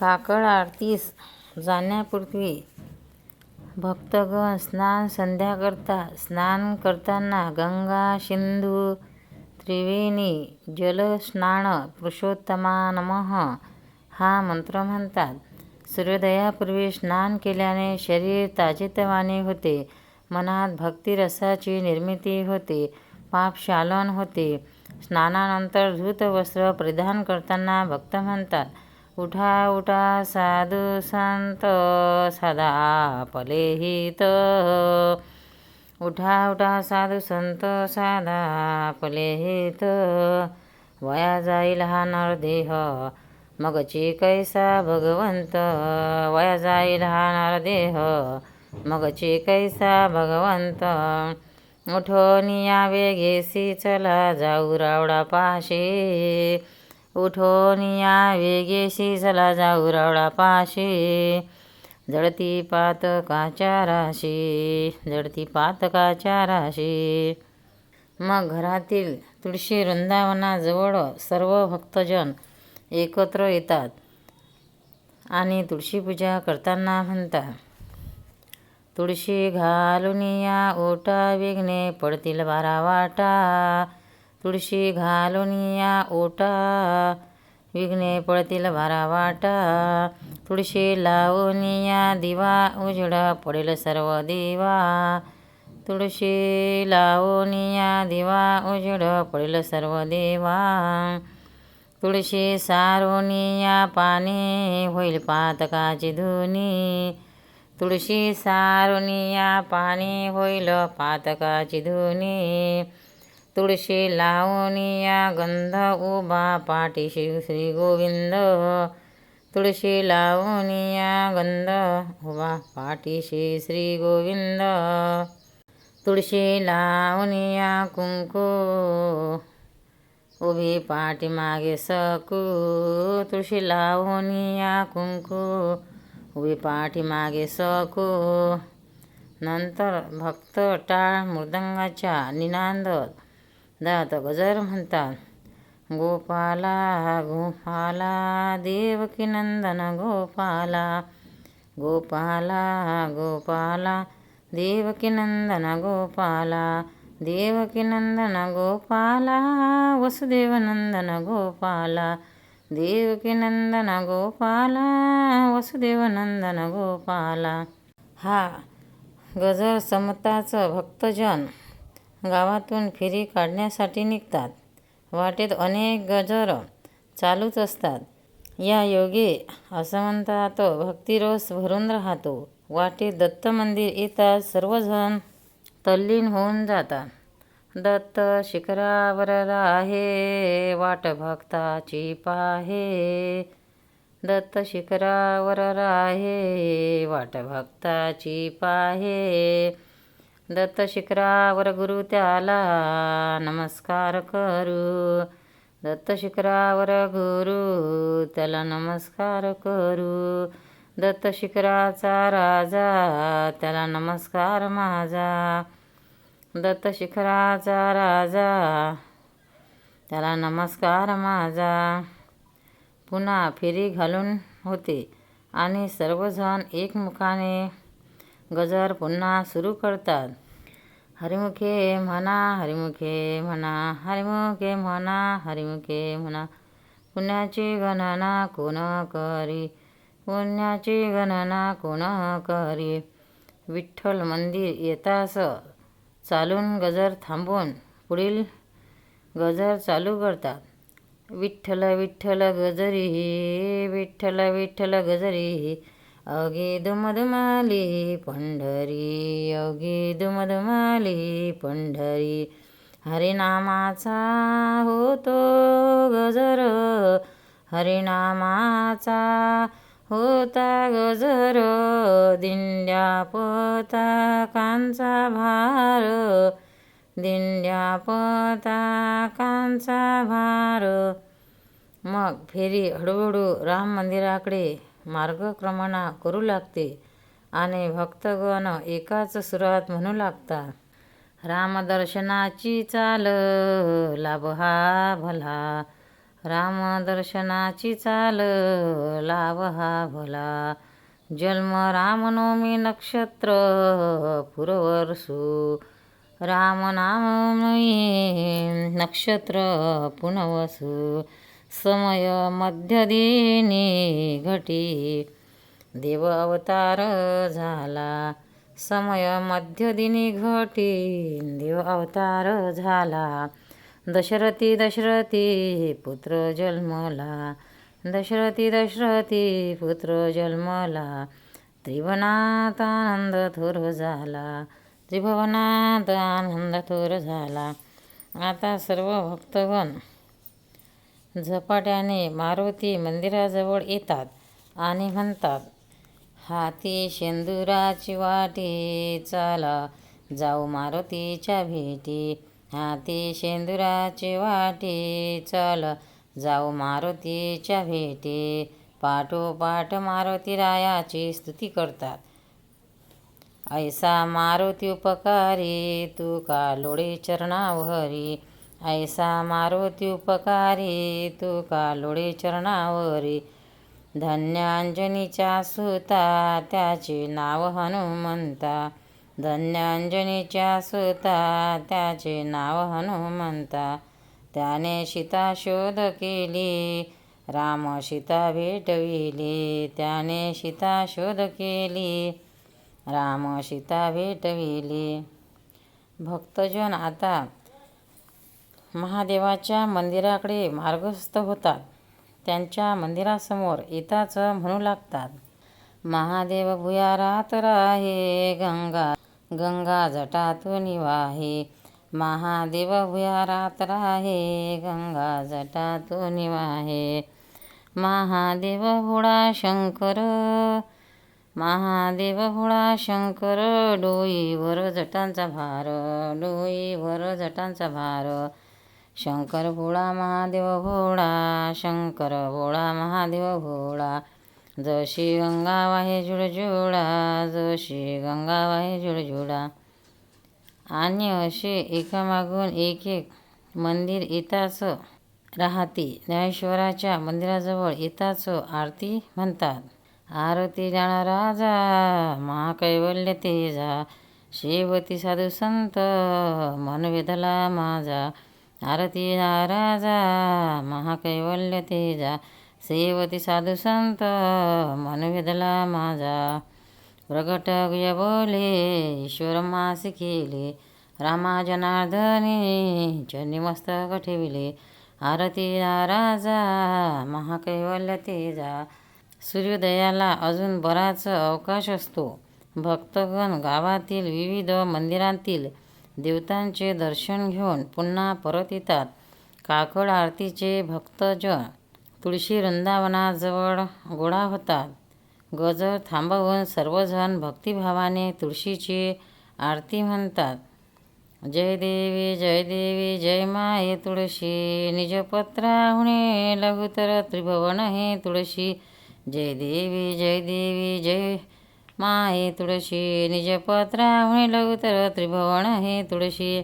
काकड आरतीस जाण्यापूर्वी भक्तगण स्नान संध्या करतात स्नान करताना गंगा सिंधू त्रिवेणी जलस्नान पुरुषोत्तमा नमः हा मंत्र म्हणतात. सूर्योदयापूर्वी स्नान केल्याने शरीर ताजेतवाने होते मनात भक्तिरसाची निर्मिती होते पापशालन होते. स्नानानंतर धूत वस्त्र परिधान करताना भक्त म्हणतात उठा उठा साधू संत सदा पलेहित। उठा उठा साधू संत साधा पलेहित। वया जाईल हा नरदेह मगची कैसा भगवंत। वया जाईल हा नरदेह मगची कैसा भगवंत। उठोनिया वेगेसी चला जाऊ रावडा पाशी उठोन या वेगेशी चला जाऊ रावडा पाशी जळती पातकाच्या राशी जळती पातकाच्या राशी. मग घरातील तुळशी वृंदावनाजवळ सर्व भक्तजन एकत्र येतात आणि तुळशी पूजा करताना म्हणतात तुळशी घालून या ओटा वेगणे पडतील बारा वाटा. तुळशी घालून या ओटा. विघ्ने पळतील बारा वाटा. तुळशी लावून या दिवा. उजडा पडेल सर्व दिवा. तुळशी लावून या दिवा. उजड पडेल सर्व देवा. तुळशी सारून या होईल पातकाची धुनी. तुळशी सारून या होईल पातकाची धुनी. तुळशी लावून गंध उभा पाठीशी श्री गोविंद. तुळशी लावून गंध उभा पाठीशी श्री गोविंद. तुळशी लावून कुंकू उभी पाठीमागे सकू. तुळशी लावून कुंकू उभी पाठीमागे सकू. नंतर भक्त टाळ मृदंगाच्या निनांद दात गजर म्हणतात. गोपाला गोपाला देवकी नंदन गोपाला. गोपाला गोपाला देवकी नंदन गोपाला. देवकी नंदन गोपाला वसुदेव नंदन गोपाला. देवकी नंदन गोपाला वसुदेव नंदन गोपाला. हा गजर समताचं भक्तजन. गावातून फेरी काढण्यासाठी निघतात. वाटेत अनेक गजर चालूच असतात. या योगे असं म्हणतात भक्तिरस भरून राहतो. वाटेत दत्त मंदिर येतात सर्वजण तल्लीन होऊन जातात. दत्त शिखरावर आहे वाट भक्ताची पाहे. दत्त शिखरावर आहे वाट भक्ताची पाहे. दत्त शिखरावर गुरु त्याला नमस्कार करू. दत्त शिखरावर गुरु त्याला नमस्कार करू. दत्त शिखराचा राजा त्याला नमस्कार माझा. दत्त शिखराचा राजा त्याला नमस्कार माझा. पुन्हा फेरी घालून होते आणि सर्वजण एकमुखाने गजर पुन्हा सुरू करतात. हरिमुखे म्हणा हरिमुखे म्हणा हरिमुखे म्हणा हरिमुखे म्हणा. पुण्याची गणना कोण करी? पुण्याची गणना कोण करी? विठ्ठल मंदिर येतास. चालून गजर थांबून पुढील गजर चालू करतात. विठ्ठल विठ्ठल गजरी विठ्ठल विठ्ठल गजरी. अगी दुमदुमाली पंढरी अवघी दुमदुमाली पंढरी. हरिनामाचा होतो गजर हरिनामाचा होता गजर. दिंड्या पताकांचा भार दिंड्या पताकांचा भार. मग फेरी हळूहळू राम मंदिराकडे मार्गक्रमणा करू लागते आणि भक्तगण एकाच सुरात म्हणू लागतात रामदर्शनाची चाल लाभ हा भला. रामदर्शनाची चाल लाभहा भला. जन्म रामनवमी नक्षत्र पुरवरसू राम नक्षत्र पुनवसु. समय मध्यदिनी घटी. देव अवतार झाला. समय मध्यदिनी घटी. देव अवतार झाला. दशरथी दशरथी पुत्र जन्मला. दशरथी दशरथी पुत्र जन्मला. त्रिभुवनात आनंद थोर झाला. त्रिभुवनात आनंद थोर झाला. आता सर्व भक्तगण झपाट्याने मारुती मंदिराजवळ येतात आणि म्हणतात हाती शेंदुराची वाटी चला जाऊ मारुतीच्या भेटी. हाती शेंदुराची वाटी चल जाऊ मारुतीच्या भेटी. पाठोपाठ मारुती रायाची स्तुती करतात. ऐसा मारुती उपकारी तू का लोळे चरणावरी ऐसा मारुती उपकारी तू कालोडे चरणावरी. धन्यांजनीच्या सुता त्याचे नाव हनुमंता. धन्यांजनीच्या सुता त्याचे नाव हनुमंता. त्याने सीता शोध केली राम सीता भेटविली. त्याने सीता शोध केली राम सीता भेटविली. भक्तजन आता महादेवाच्या मंदिराकडे मार्गस्थ होतात. त्यांच्या मंदिरासमोर येताच म्हणू लागतात महादेव भुयारात राहे गंगा गंगा जटातून वाहे. महादेव भुयारात राहे गंगा जटातून वाहे. महादेव भोळा शंकर महादेव भोळा शंकर डोईवर जटांचा भार डोईवर जटांचा भार. शंकर भोळा महादेव भोळा शंकर भोळा महादेव भोळा. जशी गंगा वाहे झुळझुळा जशी गंगा वाहे झुळझुळा आणि असे एकामागून एक एक मंदिर येताच राहते. ज्ञानेश्वराच्या मंदिराजवळ येताच आरती म्हणतात. आरती जाणा राजा महाकैवल्य तेजा. शेवती साधू संत मन वेधला माझा. आरती राजा महाकैवल्य तेजा सेवती साधू संत मन माझा. प्रगट गुय बोले ईश्वर मासी केले रामा जनार्दनी चन्नी मस्तक ठेविले. आरती राजा महाकैवल्य तेजा. सूर्योदयाला अजून बराच अवकाश असतो. भक्तगण गावातील विविध मंदिरांतील देवतांचे दर्शन घेऊन पुन्हा परत येतात. काकड आरतीचे भक्तजन तुळशी वृंदावनाजवळ गोळा होतात. गजर थांबवून सर्वजण भक्तिभावाने तुळशीची आरती म्हणतात. जय देवी जय देवी जय माये तुळशी. निजपत्राहुणे लघुतर त्रिभुवन हे तुळशी. जय देवी जय देवी जय माये तुळशी निजपत्राहुणे लघुतर त्रिभुवन. हे तुळशी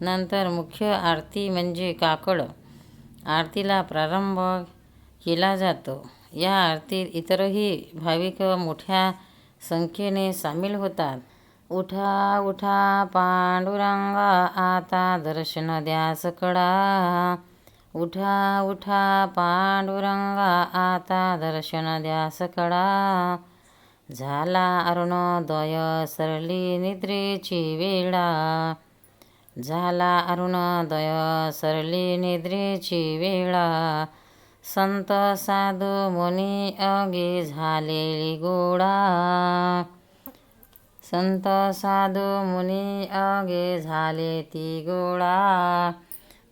नंतर मुख्य आरती म्हणजे काकड. आरतीला प्रारंभ केला जातो. या आरतीत इतरही भाविक मोठ्या संख्येने सामील होतात. उठा उठा पांडुरंगा आता दर्शन द्यास कडा उठा उठा पांडुरंगा आता दर्शन द्यास कडा झाला अरुणोदय सरली निद्रेची वेळा. झाला अरुणोदय सरली निद्रेची वेळा. संत साधू मुनी अगे झालेली गोडा संत साधू मुनी अगे झाले ती गोळा.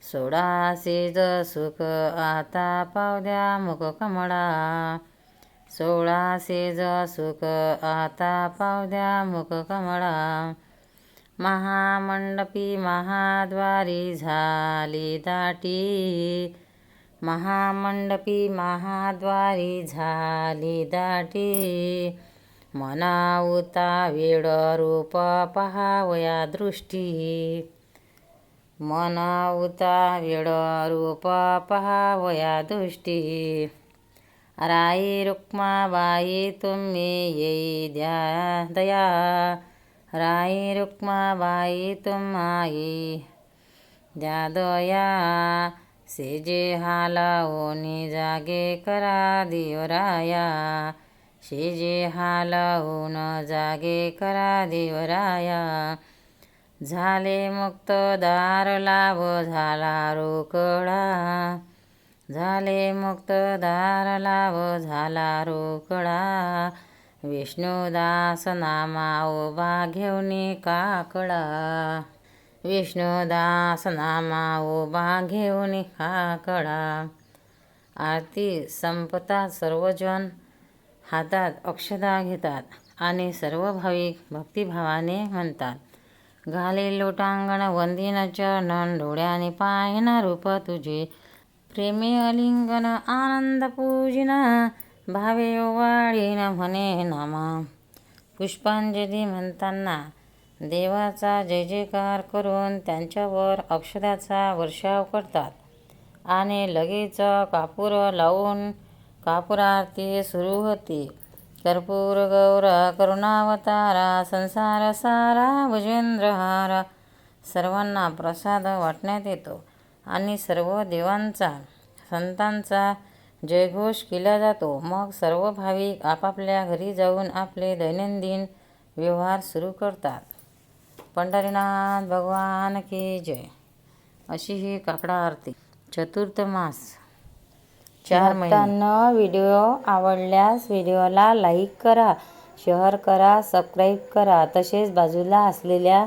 सोडा ज सुख आता पावद्या मुख कमळा. सोळाशे सेज सुख आता पावद्या मुख कमळा. महामंडपी महाद्वारी झाली दाटी. महामंडपी महाद्वारी झाली दाटी. मनावता वेळ रूप पहावया दृष्टी. मनावता वेड वेळ रूप पहावया दृष्टी. राई रुक्माबाई तुम्ही येई द्या दया. राई रुक्माबाई तुम्हाई द्या दया. सेजे हालावून जागे करा देवराया. शेजे हालावून जागे करा देवराया. झाले मुक्त दार लाभ झाला रोकडा. झाले मुक्त दार लाव झाला रोकडा. विष्णुदास नामा उभा घेऊन काकडा. विष्णुदास नामा उभा घेऊन काकडा. आरती संपता सर्वजण हातात अक्षदा घेतात आणि सर्व भाविक भक्तिभावाने म्हणतात घाले लोटांगण वंदिन चरण डोळ्याने पाहिना रूप तुझे प्रेमे अलिंगन आनंद पूजिन भावे ओवाळीन म्हणे नामा. पुष्पांजली म्हणताना देवाचा जय जयकार करून त्यांच्यावर औषधाचा वर्षाव करतात आणि लगेच कापूर लावून कापुरारती सुरू होती. कर्पूर गौर करुणावतारा संसार सारा भुजेंद्रहारा सर्वांना प्रसाद वाटण्यात येतो. आणि सर्व देवांचा संतांचा जयघोष केला जातो. मग सर्व भाविक आपापल्या घरी जाऊन आपले दैनंदिन व्यवहार सुरू करतात. पंढरीनाथ भगवान की जय. अशी ही काकडा आरती. चतुर्थ मास. चार महिन्यांना व्हिडिओ आवडल्यास व्हिडिओला लाईक करा शेअर करा सबस्क्राईब करा. तसेच बाजूला असलेल्या